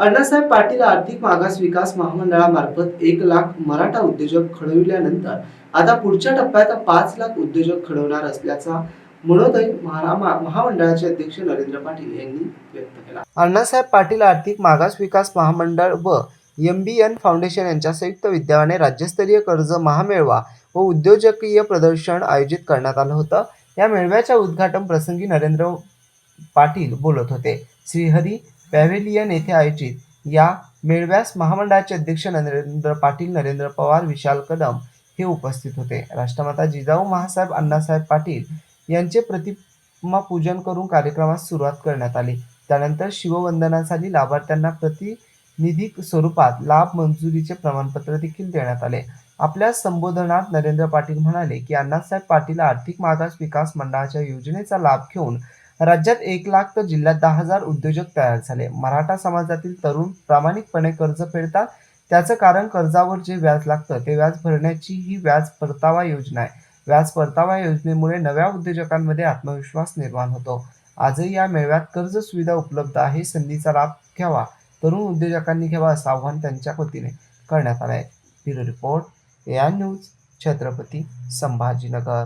अण्णासाहेब पाटील आर्थिक मागास विकास महामंडळामार्फत एक लाख मराठा उद्योजक खडविल्यानंतर आता पुढच्या टप्प्यात पाच लाख उद्योजक खडवणार असल्याचा मनोदय महामंडळाचे अध्यक्ष नरेंद्र पाटील यांनी व्यक्त केला. अण्णासाहेब पाटील आर्थिक मागास विकास महामंडळ व एम बी एन फाउंडेशन यांच्या संयुक्त विद्यमाने राज्यस्तरीय कर्ज महामेळवा व उद्योजकीय प्रदर्शन आयोजित करण्यात आलं होतं. या मेळव्याच्या उद्घाटन प्रसंगी नरेंद्र पाटील बोलत होते. श्रीहरी पॅव्हेलियन येथे आयोजित या मेळव्यास महामंडळाचे अध्यक्ष नरेंद्र पाटील नरेंद्र पवार विशाल कदम हे उपस्थित होते. राष्ट्रमाता जिजाऊ महासाहेब अण्णासाहेब पाटील यांचे प्रतिमा पूजन करून कार्यक्रमास सुरुवात करण्यात आली. त्यानंतर शिववंदनासाठी लाभार्थ्यांना प्रतिनिधी स्वरूपात लाभ मंजुरीचे प्रमाणपत्र देखील देण्यात आले. आपल्या संबोधनात नरेंद्र पाटील म्हणाले की अण्णासाहेब पाटील आर्थिक मागास विकास मंडळाच्या योजनेचा लाभ घेऊन राज्यात एक लाख तर जिल्ह्यात दहा हजार उद्योजक तयार झाले. मराठा समाजातील तरुण प्रामाणिकपणे कर्ज फेडतात. त्याचं कारण कर्जावर जे व्याज लागतं ते व्याज भरण्याची ही व्याज परतावा योजना आहे. व्याज परतावा योजनेमुळे नव्या उद्योजकांमध्ये आत्मविश्वास निर्माण होतो. आजही या मेळाव्यात कर्ज सुविधा उपलब्ध आहे संधीचा लाभ घ्यावा तरुण उद्योजकांनी घ्यावा असं आव्हान त्यांच्या वतीने करण्यात आलं आहे bureau report A I news Chhatrapati Sambhajinagar.